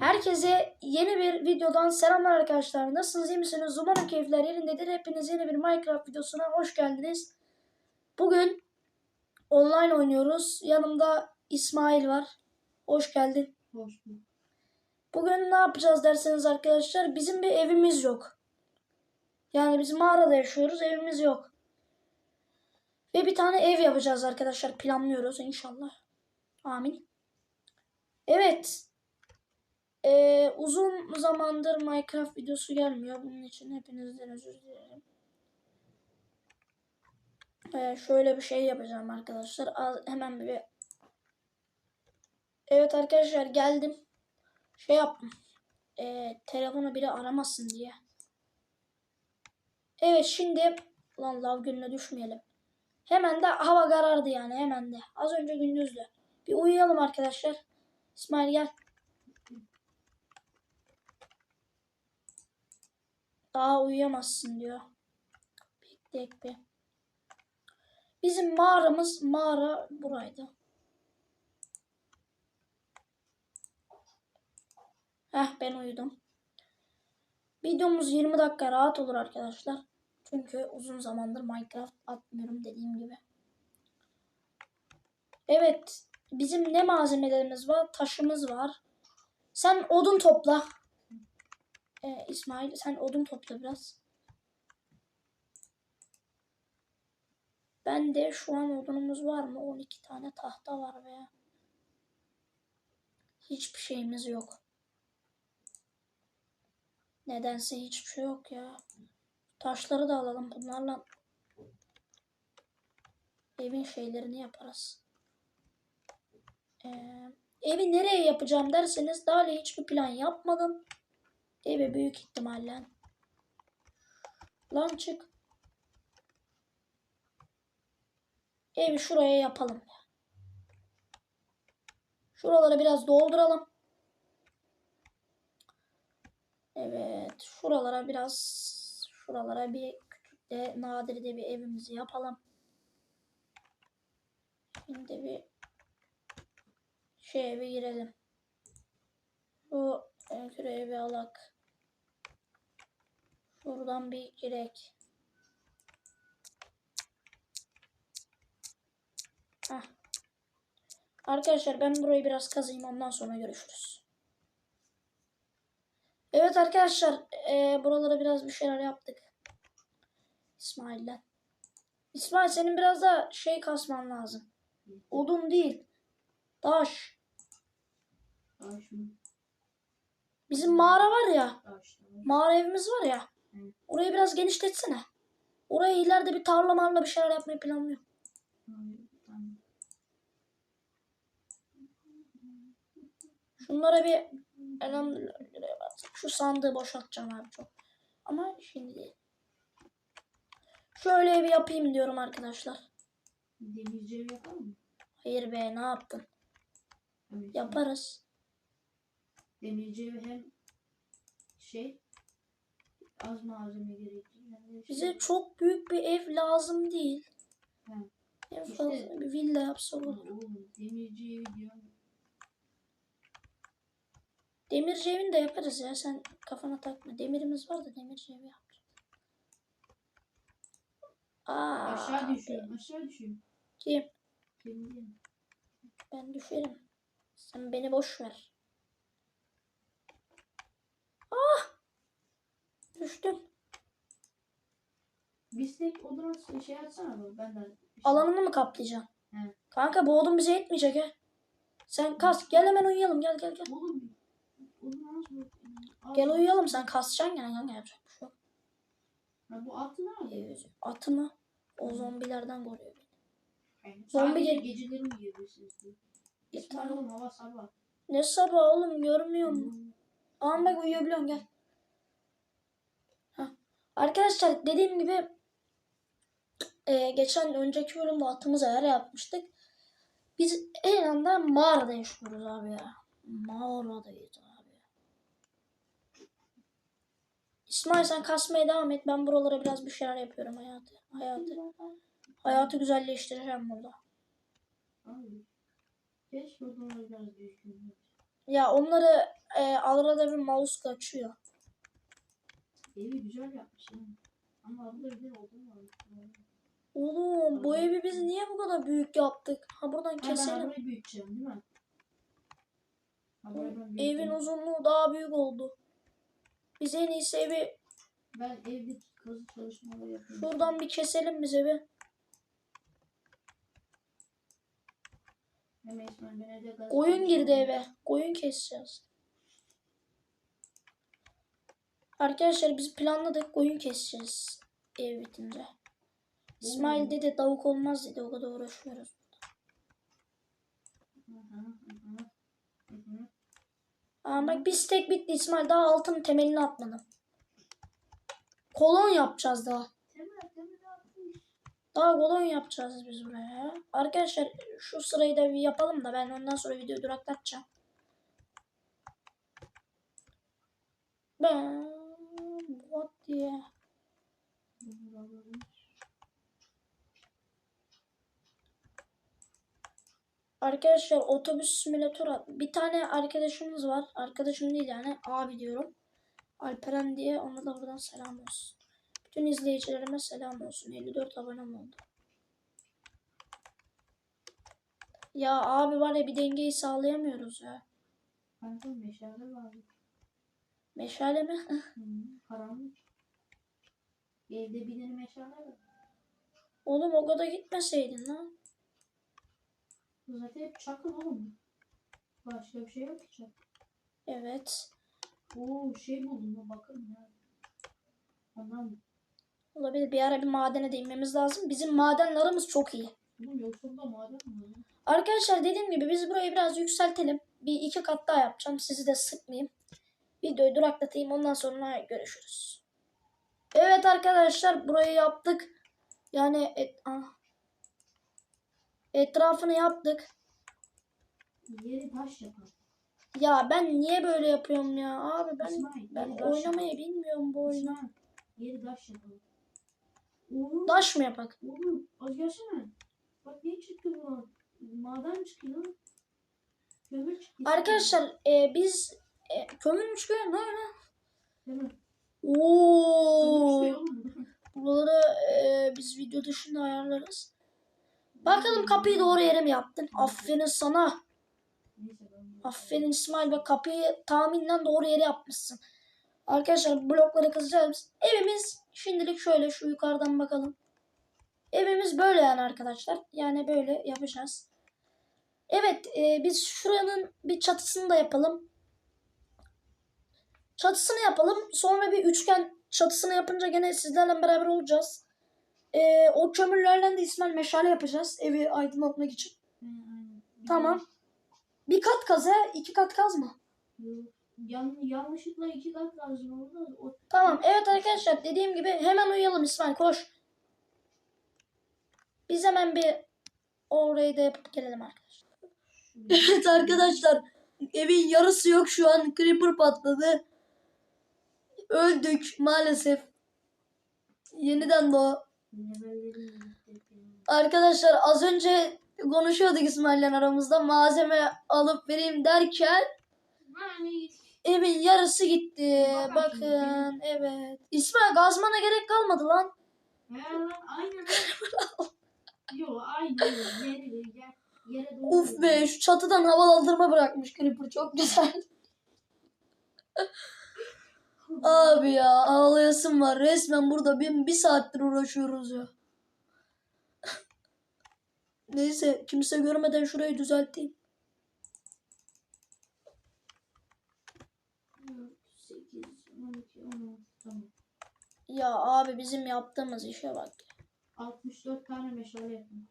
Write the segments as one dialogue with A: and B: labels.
A: Herkese yeni bir videodan selamlar arkadaşlar. Nasılsınız iyi misiniz? Umarım keyifler yerindedir. Hepiniz yeni bir Minecraft videosuna hoş geldiniz. Bugün online oynuyoruz. Yanımda İsmail var. Hoş geldin.
B: Hoş bulduk.
A: Bugün ne yapacağız derseniz arkadaşlar bizim bir evimiz yok. Yani biz mağarada yaşıyoruz evimiz yok. Ve bir tane ev yapacağız arkadaşlar planlıyoruz inşallah. Amin. Evet. Ee, uzun zamandır Minecraft videosu gelmiyor. Bunun için hepinizden özür dilerim. Ee, şöyle bir şey yapacağım arkadaşlar. Az, hemen bir Evet arkadaşlar geldim. Şey yaptım. Ee, telefonu biri aramasın diye. Evet şimdi lan lav gününe düşmeyelim. Hemen de hava karardı yani hemen de. Az önce gündüzdü. Bir uyuyalım arkadaşlar. İsmail gel. Daha uyuyamazsın diyor. Bekleyek bir. Bizim mağaramız mağara buraydı. Heh ben uyudum. Videomuz 20 dakika rahat olur arkadaşlar. Çünkü uzun zamandır Minecraft atmıyorum dediğim gibi. Evet. Bizim ne malzemelerimiz var? Taşımız var. Sen odun topla. Ee, İsmail sen odun topla biraz. Ben de şu an odunumuz var mı? 12 tane tahta var veya. Hiçbir şeyimiz yok. Nedense hiçbir şey yok ya. Taşları da alalım. Bunlarla evin şeylerini yaparız. Ee, evi nereye yapacağım derseniz daha hiçbir plan yapmadım. Evi büyük ihtimalle. Lan çık. Evi şuraya yapalım. Şuraları biraz dolduralım. Evet. Şuralara biraz şuralara bir küçük de nadir de bir evimizi yapalım. Şimdi bir şey eve girelim. Bu şuraya bir alak. Şuradan bir girek. Heh. Arkadaşlar ben burayı biraz kazayım ondan sonra görüşürüz. Evet arkadaşlar e, buralara biraz bir şeyler yaptık. İsmail'den. İsmail senin biraz da şey kasman lazım. Odun değil. Taş.
B: Taş mı?
A: Bizim mağara var ya. Mağara evimiz var ya. Orayı biraz genişletsene. Oraya ileride bir tarla marla bir şeyler yapmayı planlıyorum. Şunlara bir elhamdülillah. Şu sandığı boşaltacağım abi çok. Ama şimdi. Şöyle bir yapayım diyorum arkadaşlar.
B: Demirci yapalım mı?
A: Hayır be ne yaptın?
B: Evet.
A: Yaparız.
B: Demirci hem şey az malzeme gerekli. de şey-
A: Bize çok büyük bir ev lazım değil.
B: Hı.
A: En
B: İşte-
A: fazla bir villa yapsa olur.
B: Oğlum demirci evi diyorum.
A: Demirci evini de yaparız ya sen kafana takma. Demirimiz var da demirci evi yapacağız. Aa,
B: Aşağı düşüyorum. Aşağı düşüyorum.
A: Kim?
B: Demirci.
A: Ben düşerim. Sen beni boş ver. Ah! Düştüm.
B: Biz tek odana şey atsana bak benden. şey-
A: Alanını mı kaplayacaksın?
B: He.
A: Kanka bu odun bize yetmeyecek he. Sen kas. Gel hemen uyuyalım. Gel gel gel.
B: Oğlum
A: Gel uyuyalım sen kasacaksın gene kanka yapacak bir şey yok.
B: Ha, bu atı ne yapıyor?
A: Ee, Atı mı? O zombilerden koruyor beni.
B: Yani
A: Zombi gel-
B: geceleri mi? İsmail
A: tamam.
B: oğlum hava sabah.
A: Ne sabah oğlum görmüyor musun?
B: Hmm.
A: Ama bak uyuyabiliyorsun gel. Hah. Arkadaşlar dediğim gibi e, geçen önceki bölümde atımıza yer yapmıştık. Biz en anda mağarada yaşıyoruz abi ya. Mağaradayız abi. İsmail sen kasmaya devam et. Ben buralara biraz bir şeyler yapıyorum hayatı. Hayatı. Hayatı güzelleştireceğim burada.
B: Abi. Keşke odunları biraz düzgün.
A: Ya onları e, arada bir mouse kaçıyor.
B: Evi güzel yapmış yani. Ama abla bir de oldu mu?
A: Oğlum bu evi biz niye bu kadar büyük yaptık? Ha buradan
B: Ha, ben
A: keselim.
B: arabayı büyüteceğim değil mi? Ben
A: Evin uzunluğu daha büyük oldu. Biz en iyisi evi
B: Ben evde kazı çalışmaları yapıyorum.
A: şuradan bir keselim biz evi.
B: Hem İsmail ben evde gaz
A: Koyun girdi eve. Koyun keseceğiz. Arkadaşlar biz planladık koyun keseceğiz ev bitince. İsmail
B: Oo.
A: dedi tavuk olmaz dedi o kadar uğraşıyoruz. Aa, bak bir stek bitti İsmail daha altın temelini atmadım. Kolon yapacağız daha. Daha kolon yapacağız biz buraya. Arkadaşlar şu sırayı da bir yapalım da ben ondan sonra videoyu duraklatacağım. Ben what diye. Arkadaşlar otobüs simülatör at- bir tane arkadaşımız var. Arkadaşım değil yani abi diyorum. Alperen diye ona da buradan selam olsun. Bütün izleyicilerime selam olsun. 54 abonem oldu. Ya abi var ya bir dengeyi sağlayamıyoruz ya.
B: Kanka meşale vardı.
A: Meşale mi?
B: Hı, karanlık. Evde bir tane meşale var.
A: Oğlum o kadar gitmeseydin lan.
B: Zaten hep çakıl oğlum. Başka bir şey yok ki çakıl.
A: Evet.
B: Oo şey buldum bakın ya. Ondan
A: Olabilir. Bir ara bir madene değinmemiz lazım. Bizim madenlerimiz çok iyi.
B: bunun yoksulda maden mi? var?
A: Arkadaşlar dediğim gibi biz burayı biraz yükseltelim. Bir iki kat daha yapacağım. Sizi de sıkmayayım. Videoyu duraklatayım. Ondan sonra görüşürüz. Evet arkadaşlar burayı yaptık. Yani et, ah. etrafını yaptık.
B: Yeri taş yapalım.
A: Ya ben niye böyle yapıyorum ya? Abi ben
B: İsmail,
A: ben oynamayı bilmiyorum bu oyunu.
B: Yeri taş yapalım. Oo,
A: mı yapak?
B: oğlum az gelsene. Bak ne çıktı bu? Maden çıkıyor. Kömür çıktı.
A: Arkadaşlar e, biz e, kömür mü çıkıyor? Ne ne?
B: Kömür.
A: Oo.
B: Çıkıyor.
A: Buraları e, biz video dışında ayarlarız. Bakalım kapıyı doğru yere mi yaptın? Aferin sana. Aferin İsmail bak kapıyı tahminen doğru yere yapmışsın. Arkadaşlar blokları kızacağız. Evimiz şimdilik şöyle şu yukarıdan bakalım. Evimiz böyle yani arkadaşlar. Yani böyle yapacağız. Evet e, biz şuranın bir çatısını da yapalım. Çatısını yapalım. Sonra bir üçgen çatısını yapınca gene sizlerle beraber olacağız. E, o kömürlerden de İsmail meşale yapacağız. Evi aydınlatmak için.
B: He,
A: Tamam. Bir kat kaz ha, iki kat kazma.
B: Yok. Yan, yanlışlıkla iki kat lazım orada. O,
A: Tamam evet arkadaşlar dediğim gibi hemen uyuyalım İsmail koş. Biz hemen bir orayı da yapıp gelelim arkadaşlar. Evet arkadaşlar evin yarısı yok şu an creeper patladı. Öldük maalesef. Yeniden doğ.
B: levellerin gitti.
A: Arkadaşlar az önce konuşuyorduk İsmail'le aramızda malzeme alıp vereyim derken evin yarısı gitti.
B: Bak
A: Bakın evet. İsmail gazmana gerek kalmadı lan.
B: He lan aynı Yok aynı yere yer, yere.
A: Uf be şu çatıdan havalandırma bırakmış Creeper çok güzel. Abi ya ağlayasım var resmen burada bir, bir saattir uğraşıyoruz ya. Neyse kimse görmeden şurayı düzelteyim.
B: Tamam.
A: Ya abi bizim yaptığımız işe bak.
B: 64 tane meşale yapın.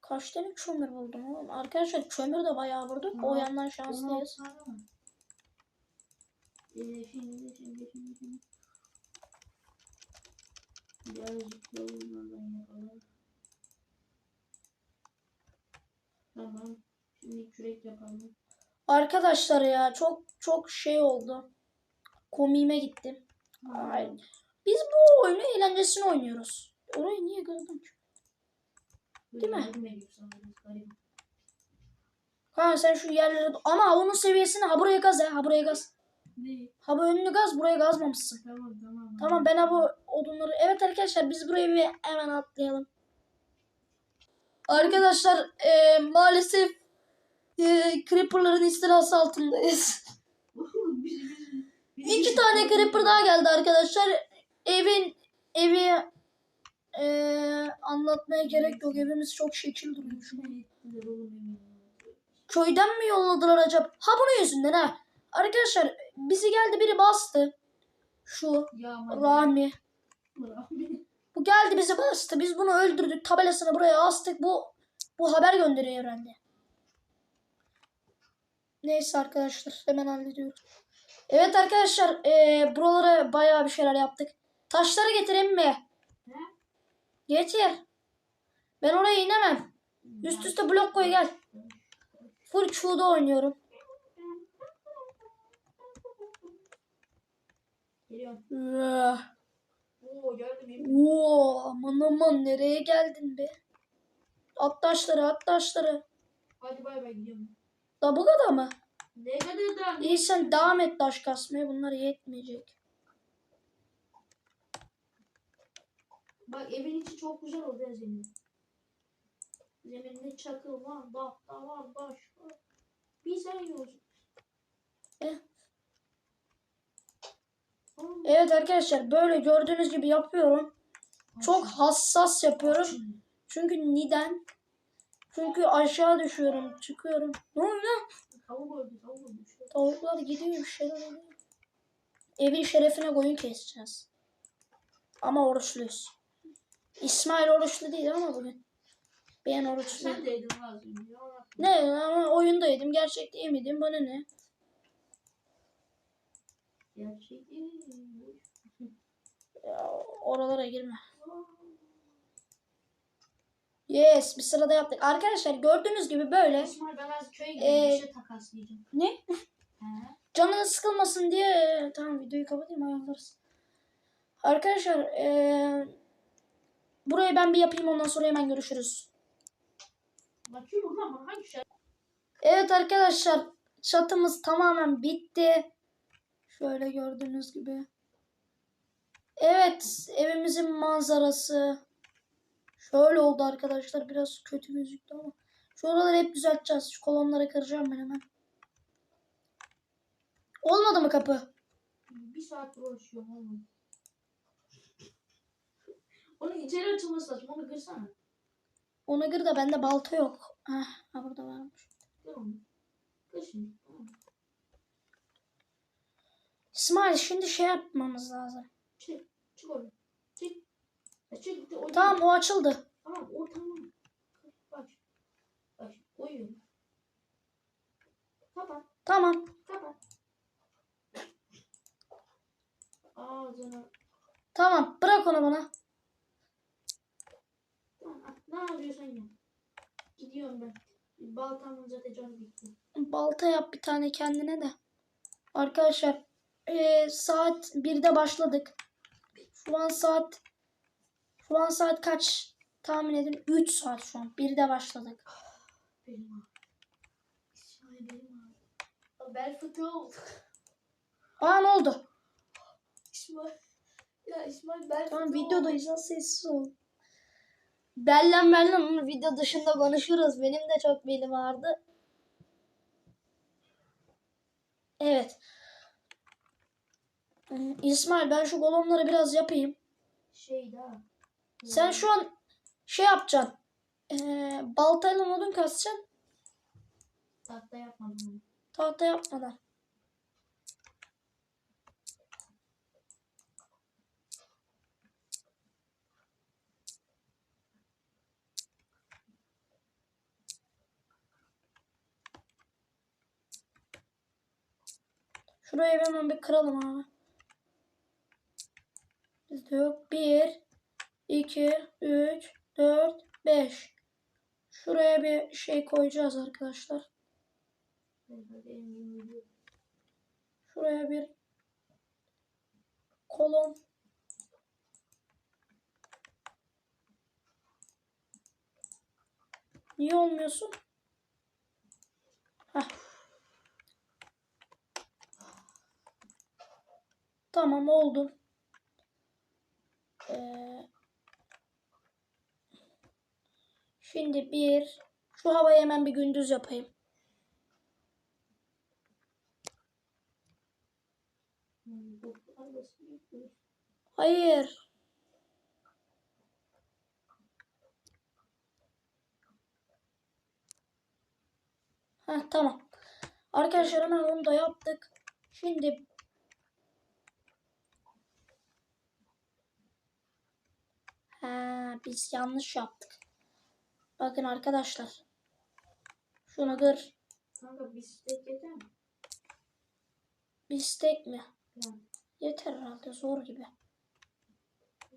A: Kaç tane kömür buldum oğlum. Arkadaşlar kömür de bayağı vurduk. O
B: Aa,
A: yandan şanslıyız.
B: 16 tane var. Ee, şimdi şimdi şimdi şimdi. Birazcık da bunlardan yapalım. Tamam. Şimdi kürek yapalım.
A: Arkadaşlar ya çok çok şey oldu. Komiğime gitti. Ay. Biz bu oyunu eğlencesini oynuyoruz. Orayı niye gördün ki? Değil mi? Ha sen şu yerlere... Ama onun seviyesini ha buraya gaz ya. Ha buraya gaz.
B: Ne?
A: Ha bu önünü gaz buraya gazmamışsın.
B: Tamam tamam.
A: Tamam ben ha bu odunları... Evet arkadaşlar biz buraya bir hemen atlayalım. Arkadaşlar e, maalesef e, Creeper'ların istilası altındayız. İki tane Creeper daha geldi arkadaşlar. Evin evi e, anlatmaya gerek yok. Evimiz çok şekil duruyor. şu an. Köyden mi yolladılar acaba? Ha bunun yüzünden ha. Arkadaşlar bizi geldi biri bastı. Şu Rami. Bu geldi bizi bastı. Biz bunu öldürdük. Tabelasını buraya astık. Bu bu haber gönderiyor evrende. Neyse arkadaşlar hemen hallediyorum. Evet arkadaşlar eee buralara bayağı bir şeyler yaptık. Taşları getireyim mi?
B: Ne?
A: Getir. Ben oraya inemem. Üst üste blok koy gel. Full çuğda oynuyorum.
B: Geliyorum. Oo geldim yemin.
A: Oo, aman aman nereye geldin be? At taşları at taşları.
B: Hadi bay bay gidiyorum.
A: Da bu kadar mı?
B: Ne kadar daha?
A: İyi sen devam et taş kasmaya bunlar yetmeyecek.
B: Bak evin içi çok güzel oldu ya zemin. Zeminde çakıl var, tahta var, baş var. Bir sen yiyorsun.
A: Eh. Evet arkadaşlar böyle gördüğünüz gibi yapıyorum. Çok hassas yapıyorum. Çünkü neden? Çünkü aşağı düşüyorum, çıkıyorum. Ne oluyor?
B: Tavuk öldü, tavuk öldü. Şu-
A: Tavuklar gidiyor bir şeyler oluyor. Evin şerefine koyun keseceğiz. Ama oruçluyuz. İsmail oruçlu değil ama bugün. Ben oruçluyum.
B: Sen de yedin lazım. Ya.
A: Ne ama oyunda yedim. Gerçekte yemedim. Bana ne?
B: Gerçek değil.
A: Ya, oralara girme. Yes bir sırada yaptık. Arkadaşlar gördüğünüz gibi böyle.
B: İsmail ben az köye gideyim.
A: Ee,
B: bir şey takaslayacağım.
A: Ne?
B: He.
A: Canınız sıkılmasın diye e, tamam videoyu kapatayım ayarlarız. Arkadaşlar e, burayı ben bir yapayım ondan sonra hemen görüşürüz.
B: Bakıyorum ama hangi şey?
A: Evet arkadaşlar çatımız tamamen bitti. Şöyle gördüğünüz gibi. Evet evimizin manzarası. Şöyle oldu arkadaşlar biraz kötü gözüktü ama. Şuraları hep düzelteceğiz. Şu kolonları kıracağım ben hemen. Olmadı mı kapı?
B: Bir saat uğraşıyorum oğlum. Onun içeri açılması lazım. Onu kırsana.
A: Ona göre de bende balta yok. Heh, ha burada varmış.
B: Kır onu. Kır şimdi.
A: İsmail şimdi şey yapmamız lazım.
B: Çık. Çık oraya. Çık. Çık. O
A: Tamam o açıldı.
B: Tamam o tamam. Bak. Bak. Uyuyorum. Kapat.
A: Tamam.
B: Kapat. Ağzına.
A: Tamam bırak onu bana.
B: Tamam. Ne yapıyorsan ya. Gidiyorum ben. Baltamın zaten canı bitti.
A: Balta yap bir tane kendine de. Arkadaşlar eee, saat 1'de başladık. Şu an saat şu an saat kaç? Tahmin edin. 3 saat şu an. 1'de başladık.
B: Benim. İsmail benim abi. Bel fıtığı oldu.
A: Aa ne oldu?
B: İsmail. Ya İsmail bel
A: Tamam videodayız. lan, Sessiz ol. Bellen bellen video dışında konuşuruz. Benim de çok belim ağrıdı. Evet. İsmail ben şu kolonları biraz yapayım.
B: Şey daha.
A: Sen şu an şey yapacaksın. Ee, baltayla odun kasacaksın.
B: Tahta yapmadım onu.
A: Tahta yapmadan. Şurayı hemen bir kıralım abi. Bizde yok. 1, 2, 3, 4, 5. Şuraya bir şey koyacağız arkadaşlar. Şuraya bir kolon. Niye olmuyorsun? Heh. Tamam oldu. Ee, şimdi bir şu havayı hemen bir gündüz yapayım. Hayır. Heh, tamam. Arkadaşlar hemen onu da yaptık. Şimdi Ha, biz yanlış yaptık. Bakın arkadaşlar. Şunu kır.
B: Kanka bisiklet yeter mi?
A: Bistek mi?
B: Yani.
A: Yeter herhalde zor gibi.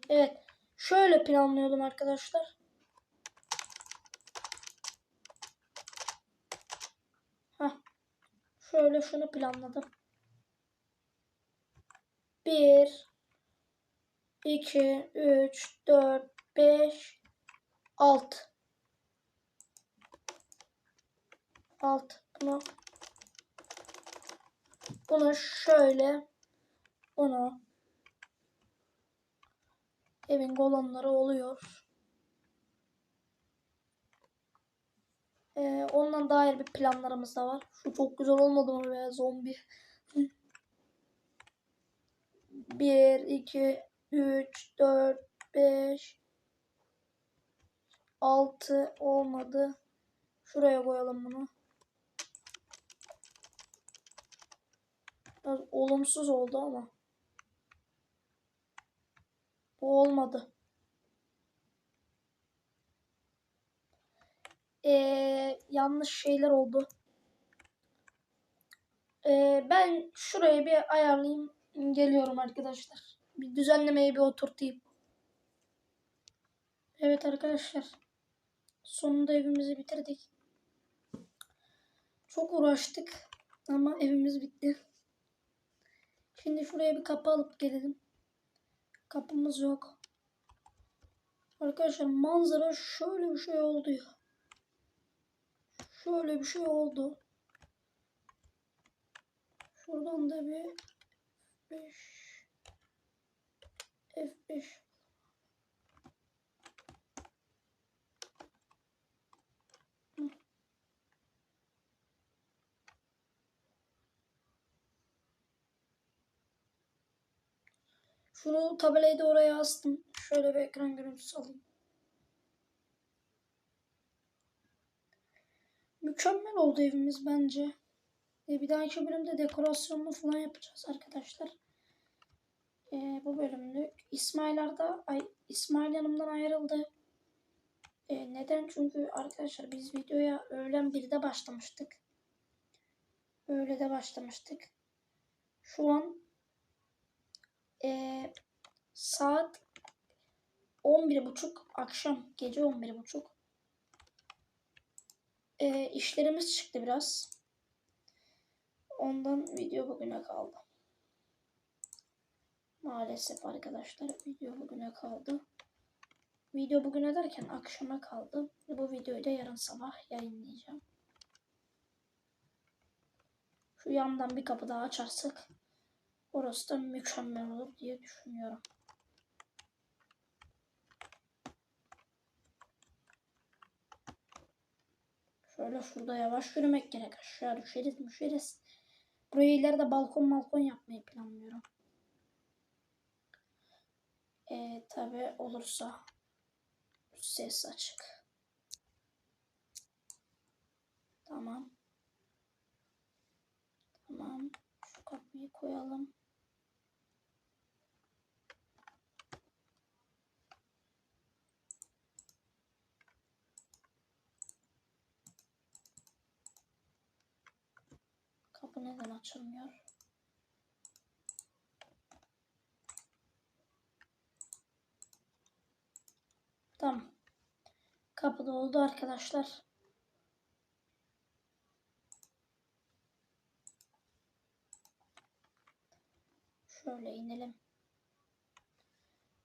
A: Evet. Şöyle planlıyordum arkadaşlar. Heh. Şöyle şunu planladım. 1 2 3 4 5 6 6 bunu bunu şöyle bunu evin kolonları oluyor. Ee, ondan dair bir planlarımız da var. Şu çok güzel olmadı mı be zombi? 1, 2, 3, 4, 5, 6 olmadı. Şuraya koyalım bunu. Biraz olumsuz oldu ama. Bu olmadı. Ee, yanlış şeyler oldu. Ee, ben şurayı bir ayarlayayım. Geliyorum arkadaşlar. Bir düzenlemeyi bir oturtayım. Evet arkadaşlar. Sonunda evimizi bitirdik. Çok uğraştık. Ama evimiz bitti. Şimdi şuraya bir kapı alıp gelelim. Kapımız yok. Arkadaşlar manzara şöyle bir şey oldu ya. Şöyle bir şey oldu. Şuradan da bir 5 F5 Şunu tabelayı da oraya astım. Şöyle bir ekran görüntüsü alayım. Mükemmel oldu evimiz bence. E, bir dahaki bölümde dekorasyonunu falan yapacağız arkadaşlar. E, bu bölümlük İsmail Arda, ay, İsmail yanımdan ayrıldı. E, neden? Çünkü arkadaşlar biz videoya öğlen 1'de başlamıştık. Öyle de başlamıştık. Şu an e, saat 11.30 akşam gece 11.30 e, işlerimiz çıktı biraz. Ondan video bugüne kaldı. Maalesef arkadaşlar video bugüne kaldı. Video bugüne derken akşama kaldı. Bu videoyu da yarın sabah yayınlayacağım. Şu yandan bir kapı daha açarsak orası da mükemmel olur diye düşünüyorum. Şöyle şurada yavaş yürümek gerek. Aşağı düşeriz düşeriz. Buraya ileride balkon balkon yapmayı planlıyorum. Ee, tabi olursa ses açık. Tamam. Tamam. Şu kapıyı koyalım. Kapı neden açılmıyor? Tamam. Kapı da oldu arkadaşlar. Şöyle inelim.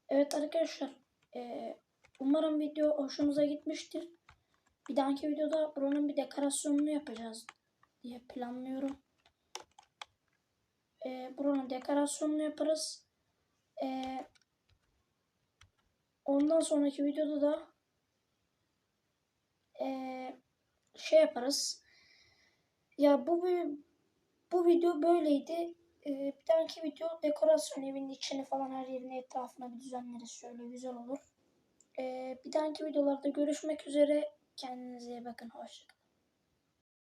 A: Evet arkadaşlar. eee, umarım video hoşunuza gitmiştir. Bir dahaki videoda buranın bir dekorasyonunu yapacağız diye planlıyorum. Ee, buranın dekorasyonunu yaparız. Ee, ondan sonraki videoda da ee, şey yaparız. Ya bu bu video böyleydi. Ee, bir dahaki video dekorasyon evinin içini falan her yerini etrafına bir düzenleriz. Şöyle güzel olur. Ee, bir dahaki videolarda görüşmek üzere. Kendinize iyi bakın. Hoşçakalın.